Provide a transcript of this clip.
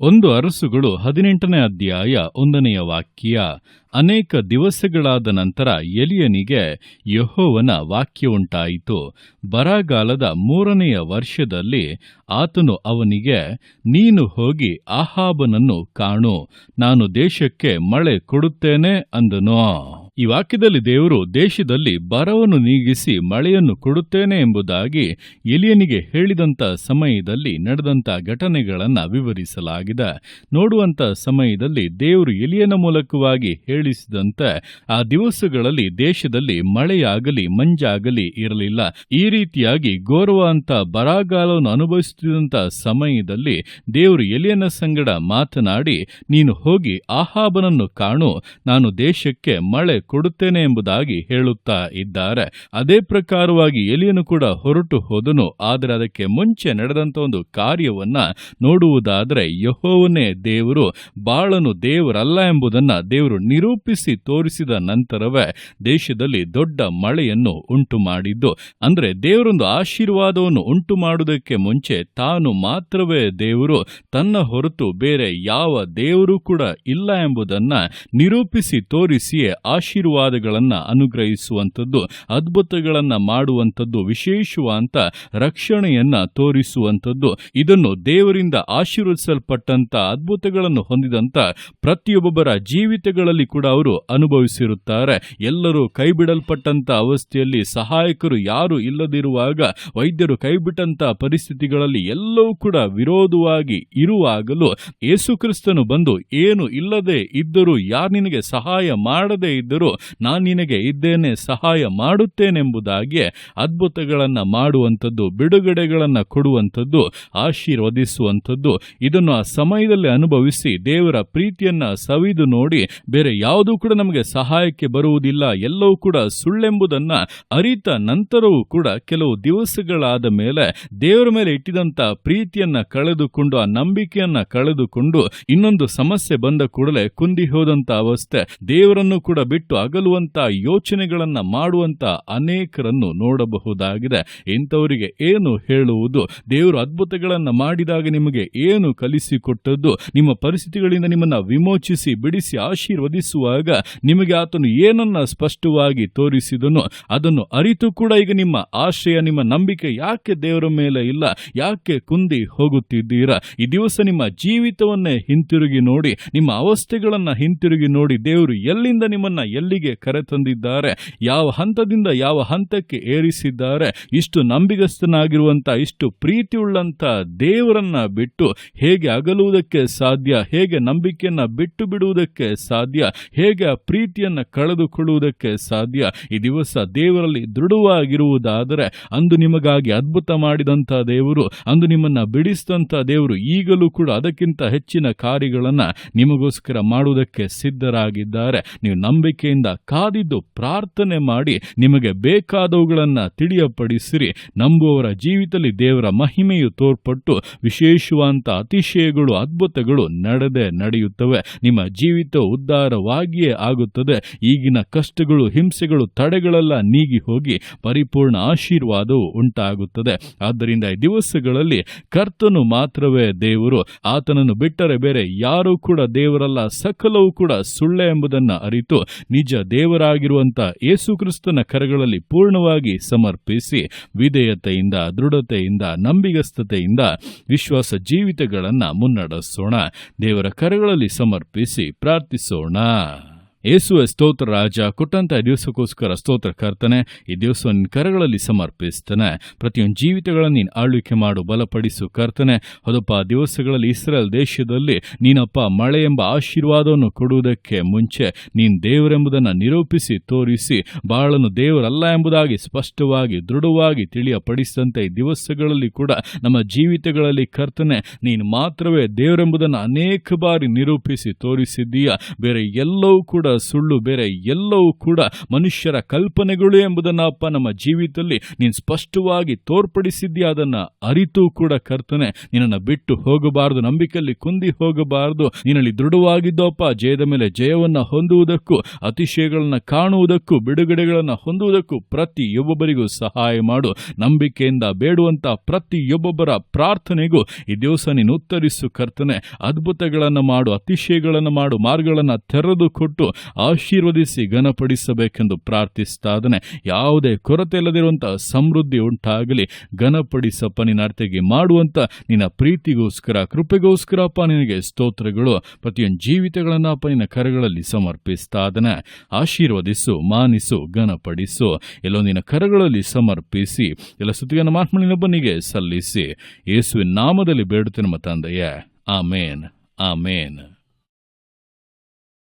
ಒಂದು ಅರಸುಗಳು ಹದಿನೆಂಟನೇ ಅಧ್ಯಾಯ ಒಂದನೆಯ ವಾಕ್ಯ, ಅನೇಕ ದಿವಸಗಳಾದ ನಂತರ ಎಲಿಯನಿಗೆ ಯಹೋವನ ವಾಕ್ಯವುಂಟಾಯಿತು. ಬರಗಾಲದ ಮೂರನೆಯ ವರ್ಷದಲ್ಲಿ ಆತನು ಅವನಿಗೆ, ನೀನು ಹೋಗಿ ಆಹಾಬನನ್ನು ಕಾಣು, ನಾನು ದೇಶಕ್ಕೆ ಮಳೆ ಕೊಡುತ್ತೇನೆ ಅಂದನು. ಈ ವಾಕ್ಯದಲ್ಲಿ ದೇವರು ದೇಶದಲ್ಲಿ ಬರವನ್ನು ನೀಗಿಸಿ ಮಳೆಯನ್ನು ಕೊಡುತ್ತೇನೆ ಎಂಬುದಾಗಿ ಎಲಿಯನಿಗೆ ಹೇಳಿದಂತ ಸಮಯದಲ್ಲಿ ನಡೆದಂತ ಘಟನೆಗಳನ್ನ ವಿವರಿಸಲಾಗಿದೆ. ನೋಡುವಂತ ಸಮಯದಲ್ಲಿ ದೇವರು ಎಲಿಯನ ಮೂಲಕವಾಗಿ ಹೇಳಿಸಿದಂತೆ ಆ ದಿವಸಗಳಲ್ಲಿ ದೇಶದಲ್ಲಿ ಮಳೆಯಾಗಲಿ ಮಂಜಾಗಲಿ ಇರಲಿಲ್ಲ. ಈ ರೀತಿಯಾಗಿ ಗೌರವ ಅಂತ ಬರಗಾಲವನ್ನು ಅನುಭವಿಸುತ್ತಿದ್ದಂತ ಸಮಯದಲ್ಲಿ ದೇವರು ಎಲಿಯನ ಸಂಗಡ ಮಾತನಾಡಿ, ನೀನು ಹೋಗಿ ಆಹಾಬನನ್ನು ಕಾಣು. ನಾನು ದೇಶಕ್ಕೆ ಮಳೆ ಕೊಡುತ್ತೇನೆ ಎಂಬುದಾಗಿ ಹೇಳುತ್ತಾ ಇದ್ದಾರೆ. ಅದೇ ಪ್ರಕಾರವಾಗಿ ಎಲಿಯನು ಕೂಡ ಹೊರಟು ಹೋದನು. ಆದರೆ ಅದಕ್ಕೆ ಮುಂಚೆ ನಡೆದಂತ ಒಂದು ಕಾರ್ಯವನ್ನ ನೋಡುವುದಾದರೆ ಯಹೋವನೇ ದೇವರು ಬಾಳನು ದೇವರಲ್ಲ ಎಂಬುದನ್ನ ದೇವರು ನಿರೂಪಿಸಿ ತೋರಿಸಿದ ನಂತರವೇ ದೇಶದಲ್ಲಿ ದೊಡ್ಡ ಮಳೆಯನ್ನು ಉಂಟು ಮಾಡಿದ್ದು ಅಂದ್ರೆ ದೇವರೊಂದು ಆಶೀರ್ವಾದವನ್ನು ಉಂಟು ಮಾಡುವುದಕ್ಕೆ ಮುಂಚೆ ತಾನು ಮಾತ್ರವೇ ದೇವರು, ತನ್ನ ಹೊರತು ಬೇರೆ ಯಾವ ದೇವರು ಕೂಡ ಇಲ್ಲ ಎಂಬುದನ್ನ ನಿರೂಪಿಸಿ ತೋರಿಸಿಯೇ ಆಶೀರ್ವಾದಗಳನ್ನ ಅನುಗ್ರಹಿಸುವಂಥದ್ದು, ಅದ್ಭುತಗಳನ್ನು ಮಾಡುವಂಥದ್ದು, ವಿಶೇಷವಾದಂಥ ರಕ್ಷಣೆಯನ್ನು ತೋರಿಸುವಂಥದ್ದು, ಇದನ್ನು ದೇವರಿಂದ ಆಶೀರ್ವದಿಸಲ್ಪಟ್ಟಂಥ ಅದ್ಭುತಗಳನ್ನು ಹೊಂದಿದಂತ ಪ್ರತಿಯೊಬ್ಬೊಬ್ಬರ ಜೀವಿತಗಳಲ್ಲಿ ಕೂಡ ಅವರು ಅನುಭವಿಸಿರುತ್ತಾರೆ. ಎಲ್ಲರೂ ಕೈಬಿಡಲ್ಪಟ್ಟಂತ ಅವಸ್ಥೆಯಲ್ಲಿ ಸಹಾಯಕರು ಯಾರು ಇಲ್ಲದಿರುವಾಗ, ವೈದ್ಯರು ಕೈಬಿಟ್ಟಂಥ ಪರಿಸ್ಥಿತಿಗಳಲ್ಲಿ ಎಲ್ಲವೂ ಕೂಡ ವಿರೋಧವಾಗಿ ಇರುವಾಗಲೂ ಯೇಸುಕ್ರಿಸ್ತನು ಬಂದು, ಏನು ಇಲ್ಲದೆ ಇದ್ದರೂ ಯಾರು ನಿನಗೆ ಸಹಾಯ ಮಾಡದೇ ಇದ್ದರೂ ನಾನು ನಿನಗೆ ಇದ್ದೇನೆ, ಸಹಾಯ ಮಾಡುತ್ತೇನೆಂಬುದಾಗಿ ಅದ್ಭುತಗಳನ್ನು ಮಾಡುವಂಥದ್ದು, ಬಿಡುಗಡೆಗಳನ್ನು ಕೊಡುವಂಥದ್ದು, ಆಶೀರ್ವದಿಸುವಂಥದ್ದು. ಇದನ್ನು ಆ ಸಮಯದಲ್ಲಿ ಅನುಭವಿಸಿ ದೇವರ ಪ್ರೀತಿಯನ್ನ ಸವಿದು ನೋಡಿ, ಬೇರೆ ಯಾವುದೂ ಕೂಡ ನಮಗೆ ಸಹಾಯಕ್ಕೆ ಬರುವುದಿಲ್ಲ, ಎಲ್ಲವೂ ಕೂಡ ಸುಳ್ಳೆಂಬುದನ್ನು ಅರಿತ ನಂತರವೂ ಕೂಡ ಕೆಲವು ದಿವಸಗಳಾದ ಮೇಲೆ ದೇವರ ಮೇಲೆ ಇಟ್ಟಿದಂತ ಪ್ರೀತಿಯನ್ನ ಕಳೆದುಕೊಂಡು, ಆ ನಂಬಿಕೆಯನ್ನ ಕಳೆದುಕೊಂಡು ಇನ್ನೊಂದು ಸಮಸ್ಯೆ ಬಂದ ಕೂಡಲೇ ಕುಂದಿ ಹೋದಂಥ ಅವಸ್ಥೆ. ದೇವರನ್ನು ಕೂಡ ಬಿಟ್ಟು ಅಗಲುವಂತ ಯೋಚನೆಗಳನ್ನ ಮಾಡುವಂತ ಅನೇಕರನ್ನು ನೋಡಬಹುದಾಗಿದೆ. ಇಂಥವರಿಗೆ ಏನು ಹೇಳುವುದು? ದೇವರು ಅದ್ಭುತಗಳನ್ನ ಮಾಡಿದಾಗ ನಿಮಗೆ ಏನು ಕಲಿಸಿಕೊಟ್ಟದ್ದು? ನಿಮ್ಮ ಪರಿಸ್ಥಿತಿಗಳಿಂದ ನಿಮ್ಮನ್ನ ವಿಮೋಚಿಸಿ, ಬಿಡಿಸಿ, ಆಶೀರ್ವದಿಸುವಾಗ ನಿಮಗೆ ಆತನು ಏನನ್ನ ಸ್ಪಷ್ಟವಾಗಿ ತೋರಿಸಿದನು, ಅದನ್ನು ಅರಿತು ಕೂಡ ಈಗ ನಿಮ್ಮ ಆಶ್ರಯ, ನಿಮ್ಮ ನಂಬಿಕೆ ಯಾಕೆ ದೇವರ ಮೇಲೆ ಇಲ್ಲ? ಯಾಕೆ ಕುಂದಿ ಹೋಗುತ್ತಿದ್ದೀರಾ? ಈ ದಿವಸ ನಿಮ್ಮ ಜೀವಿತವನ್ನೇ ಹಿಂತಿರುಗಿ ನೋಡಿ, ನಿಮ್ಮ ಅವಸ್ಥೆಗಳನ್ನ ಹಿಂತಿರುಗಿ ನೋಡಿ ದೇವರು ಎಲ್ಲಿಂದ ನಿಮ್ಮನ್ನ ಎಲ್ಲಿಗೆ ಕರೆತಂದಿದ್ದಾರೆ ಯಾವ ಹಂತದಿಂದ ಯಾವ ಹಂತಕ್ಕೆ ಏರಿಸಿದ್ದಾರೆ? ಇಷ್ಟು ನಂಬಿಗಸ್ತನಾಗಿರುವಂತ ಇಷ್ಟು ಪ್ರೀತಿಯುಳ್ಳಂತ ದೇವರನ್ನ ಬಿಟ್ಟು ಹೇಗೆ ಅಗಲುವುದಕ್ಕೆ ಸಾಧ್ಯ? ಹೇಗೆ ನಂಬಿಕೆಯನ್ನ ಬಿಟ್ಟು ಬಿಡುವುದಕ್ಕೆ ಸಾಧ್ಯ? ಹೇಗೆ ಆ ಪ್ರೀತಿಯನ್ನ ಕಳೆದುಕೊಳ್ಳುವುದಕ್ಕೆ ಸಾಧ್ಯ? ಈ ದಿವಸ ದೇವರಲ್ಲಿ ದೃಢವಾಗಿರುವುದಾದರೆ, ಅಂದು ನಿಮಗಾಗಿ ಅದ್ಭುತ ಮಾಡಿದಂಥ ದೇವರು, ಅಂದು ನಿಮ್ಮನ್ನ ಬಿಡಿಸಿದಂಥ ದೇವರು ಈಗಲೂ ಕೂಡ ಅದಕ್ಕಿಂತ ಹೆಚ್ಚಿನ ಕಾರ್ಯಗಳನ್ನ ನಿಮಗೋಸ್ಕರ ಮಾಡುವುದಕ್ಕೆ ಸಿದ್ಧರಾಗಿದ್ದಾರೆ. ನೀವು ನಂಬಿಕೆಯಿಂದ ಕಾದಿದ್ದು ಪ್ರಾರ್ಥನೆ ಮಾಡಿ ನಿಮಗೆ ಬೇಕಾದವುಗಳನ್ನು ತಿಳಿಯಪಡಿಸಿರಿ. ನಂಬುವವರ ಜೀವಿತದಲ್ಲಿ ದೇವರ ಮಹಿಮೆಯು ತೋರ್ಪಟ್ಟು ವಿಶೇಷವಾದಂಥ ಅತಿಶಯಗಳು, ಅದ್ಭುತಗಳು ನಡೆದೇ ನಡೆಯುತ್ತವೆ. ನಿಮ್ಮ ಜೀವಿತ ಉದ್ಧಾರವಾಗಿಯೇ ಆಗುತ್ತದೆ. ಈಗಿನ ಕಷ್ಟಗಳು, ಹಿಂಸೆಗಳು, ತಡೆಗಳೆಲ್ಲ ನೀಗಿ ಹೋಗಿ ಪರಿಪೂರ್ಣ ಆಶೀರ್ವಾದವು ಉಂಟಾಗುತ್ತದೆ. ಆದ್ದರಿಂದ ಈ ದಿವಸಗಳಲ್ಲಿ ಕರ್ತನು ಮಾತ್ರವೇ ದೇವರು. ಆತನನ್ನು ಬಿಟ್ಟರೆ ಬೇರೆ ಯಾರೂ ಕೂಡ ದೇವರಲ್ಲ. ಸಕಲವೂ ಕೂಡ ಸುಳ್ಳೆ ಎಂಬುದನ್ನು ಅರಿತು ನಿಜ ದೇವರಾಗಿರುವಂತ ಯೇಸುಕ್ರಿಸ್ತನ ಕರಗಳಲ್ಲಿ ಪೂರ್ಣವಾಗಿ ಸಮರ್ಪಿಸಿ ವಿಧೇಯತೆಯಿಂದ, ದೃಢತೆಯಿಂದ, ನಂಬಿಗಸ್ತತೆಯಿಂದ ವಿಶ್ವಾಸ ಜೀವಿತಗಳನ್ನು ಮುನ್ನಡೆಸೋಣ. ದೇವರ ಕರಗಳಲ್ಲಿ ಸಮರ್ಪಿಸಿ ಪ್ರಾರ್ಥಿಸೋಣ. ಯೇಸುವೆ ಸ್ತೋತ್ರ ರಾಜ ಕೊಟ್ಟಂತ ದಿವಸಕ್ಕೋಸ್ಕರ ಸ್ತೋತ್ರ ಕರ್ತನೆ, ಈ ದಿವಸ ನಿನ್ನ ಕರಗಳಲ್ಲಿ ಸಮರ್ಪಿಸ್ತಾನೆ. ಪ್ರತಿಯೊಂದು ಜೀವಿತಗಳನ್ನು ನೀನು ಆಳ್ವಿಕೆ ಮಾಡು, ಬಲಪಡಿಸು ಕರ್ತನೆ. ಅದಪ್ಪ ದಿವಸಗಳಲ್ಲಿ ಇಸ್ರೇಲ್ ದೇಶದಲ್ಲಿ ನೀನಪ್ಪ ಮಳೆ ಎಂಬ ಆಶೀರ್ವಾದವನ್ನು ಕೊಡುವುದಕ್ಕೆ ಮುಂಚೆ ನೀನು ದೇವರೆಂಬುದನ್ನು ನಿರೂಪಿಸಿ, ತೋರಿಸಿ, ಬಾಳನ್ನು ದೇವರಲ್ಲ ಎಂಬುದಾಗಿ ಸ್ಪಷ್ಟವಾಗಿ, ದೃಢವಾಗಿ ತಿಳಿಯಪಡಿಸಿದಂತೆ ಈ ದಿವಸಗಳಲ್ಲಿ ಕೂಡ ನಮ್ಮ ಜೀವಿತಗಳಲ್ಲಿ ಕರ್ತನೆ, ನೀನು ಮಾತ್ರವೇ ದೇವರೆಂಬುದನ್ನು ಅನೇಕ ಬಾರಿ ನಿರೂಪಿಸಿ, ತೋರಿಸಿದ್ದೀಯ? ಬೇರೆ ಎಲ್ಲವೂ ಕೂಡ ಸುಳ್ಳು, ಬೇರೆ ಎಲ್ಲವೂ ಕೂಡ ಮನುಷ್ಯರ ಕಲ್ಪನೆಗಳು ಎಂಬುದನ್ನು ಅಪ್ಪ ನಮ್ಮ ಜೀವಿತದಲ್ಲಿ ನೀನು ಸ್ಪಷ್ಟವಾಗಿ ತೋರ್ಪಡಿಸಿದ್ದೀಯ, ಅದನ್ನು ಅರಿತು ಕೂಡ ಕರ್ತನೆ. ನಿನ್ನನ್ನು ಬಿಟ್ಟು ಹೋಗಬಾರದು, ನಂಬಿಕೆಯಲ್ಲಿ ಕುಂದಿ ಹೋಗಬಾರದು. ನಿನ್ನಲ್ಲಿ ದೃಢವಾಗಿದ್ದೋಪ್ಪ ಜಯದ ಮೇಲೆ ಜಯವನ್ನು ಹೊಂದುವುದಕ್ಕೂ, ಅತಿಶಯಗಳನ್ನು ಕಾಣುವುದಕ್ಕೂ, ಬಿಡುಗಡೆಗಳನ್ನು ಹೊಂದುವುದಕ್ಕೂ ಪ್ರತಿಯೊಬ್ಬೊಬ್ಬರಿಗೂ ಸಹಾಯ ಮಾಡು. ನಂಬಿಕೆಯಿಂದ ಬೇಡುವಂತ ಪ್ರತಿಯೊಬ್ಬೊಬ್ಬರ ಪ್ರಾರ್ಥನೆಗೂ ಈ ದಿವಸ ನೀನು ಉತ್ತರಿಸು ಕರ್ತನೆ. ಅದ್ಭುತಗಳನ್ನು ಮಾಡು, ಅತಿಶಯಗಳನ್ನು ಮಾಡು, ಮಾರ್ಗಗಳನ್ನು ತೆರೆದು ಕೊಟ್ಟು ಆಶೀರ್ವದಿಸಿ ಘನಪಡಿಸಬೇಕೆಂದು ಪ್ರಾರ್ಥಿಸ್ತಾದನೆ. ಯಾವುದೇ ಕೊರತೆ ಇಲ್ಲದಿರುವಂತಹ ಸಮೃದ್ಧಿ ಉಂಟಾಗಲಿ. ಘನಪಡಿಸಪ್ಪ ನಿನ್ನ ಅರ್ಥಗೆ ಮಾಡುವಂತ ನಿನ್ನ ಪ್ರೀತಿಗೋಸ್ಕರ, ಕೃಪೆಗೋಸ್ಕರಪ್ಪ ನಿನಗೆ ಸ್ತೋತ್ರಗಳು. ಪ್ರತಿಯೊಂದು ಜೀವಿತಗಳನ್ನ ಅಪ್ಪ ನಿನ್ನ ಕರಗಳಲ್ಲಿ ಸಮರ್ಪಿಸ್ತಾದನೆ. ಆಶೀರ್ವದಿಸು, ಮಾನಿಸು, ಘನಪಡಿಸು. ನಿನ್ನ ಕರಗಳಲ್ಲಿ ಸಮರ್ಪಿಸಿ, ಎಲ್ಲ ಸುತ್ತಿಗೆಯನ್ನು ಮಾತ್ಮ ನಿನ್ನೊಬ್ಬನಿಗೆ ಸಲ್ಲಿಸಿ. ಯೇಸುವಿನ ನಾಮದಲ್ಲಿ ಬೇಡುತ್ತೆ ನಮ್ಮ ತಂದೆಯ. ಆಮೇನ್. ಆಮೇನ್.